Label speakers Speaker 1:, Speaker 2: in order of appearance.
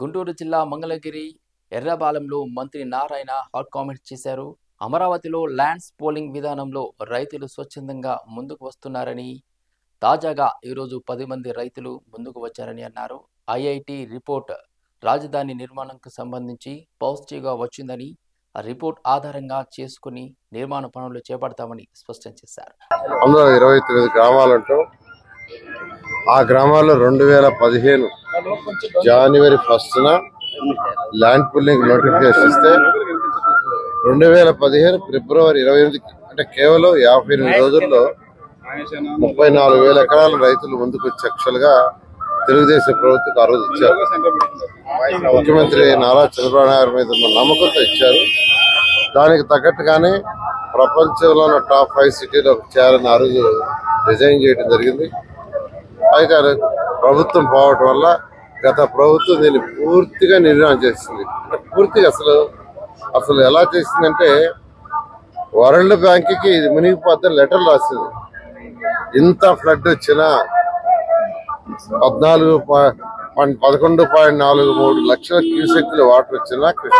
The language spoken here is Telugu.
Speaker 1: గుంటూరు జిల్లా మంగళగిరి ఎర్రబాలెంలో మంత్రి నారాయణ హాట్ కామెంట్స్ చేశారు. అమరావతిలో ల్యాండ్స్ పోలింగ్ విధానంలో రైతులు స్వచ్ఛందంగా ముందుకు వస్తున్నారని తాజాగా ఈరోజు పది మంది రైతులు ముందుకు వచ్చారని అన్నారు. ఐఐటి రిపోర్ట్ రాజధాని నిర్మాణంకు సంబంధించి పాజిటివ్గా వచ్చిందని ఆ రిపోర్ట్ ఆధారంగా చేసుకుని నిర్మాణ పనులు చేపడతామని స్పష్టం చేశారు.
Speaker 2: అందులో ఇరవై తొమ్మిది గ్రామాలు ఆ గ్రామాల్లో రెండు వేల పదిహేను జనవరి ఫస్ట్న ల్యాండ్ పుల్లింగ్ నోటిఫికేషన్ ఇస్తే రెండు వేల పదిహేను ఫిబ్రవరి ఇరవై ఎనిమిదికి అంటే కేవలం యాభై ఎనిమిది రోజుల్లో ముప్పై నాలుగు వేల ఎకరాల రైతులు ముందుకు చక్షలుగా తెలుగుదేశం ప్రభుత్వం ఆ రోజు ఇచ్చారు. ముఖ్యమంత్రి నారా చంద్రబాబు నాయుడు మీద ఉన్న నమ్మకంతో ఇచ్చారు. దానికి తగ్గట్టుగానే ప్రపంచంలో ఉన్న టాప్ ఫైవ్ సిటీలో చేయాలని ఆ రోజు రిజైన్ చేయడం జరిగింది. అయితే ప్రభుత్వం పోవటం వల్ల గత ప్రభుత్వం దీన్ని పూర్తిగా నిర్ణయం చేసింది. అంటే పూర్తిగా అసలు అసలు ఎలా చేసిందంటే వరల్డ్ బ్యాంక్కి ఇది మునిగిపోతే లెటర్ రాసింది. ఇంత ఫ్లడ్ వచ్చినా పద్నాలుగు పా- పదకొండు పాయింట్ నాలుగు మూడు లక్షల క్యూసెక్లు వాటర్ వచ్చినా కృష్ణ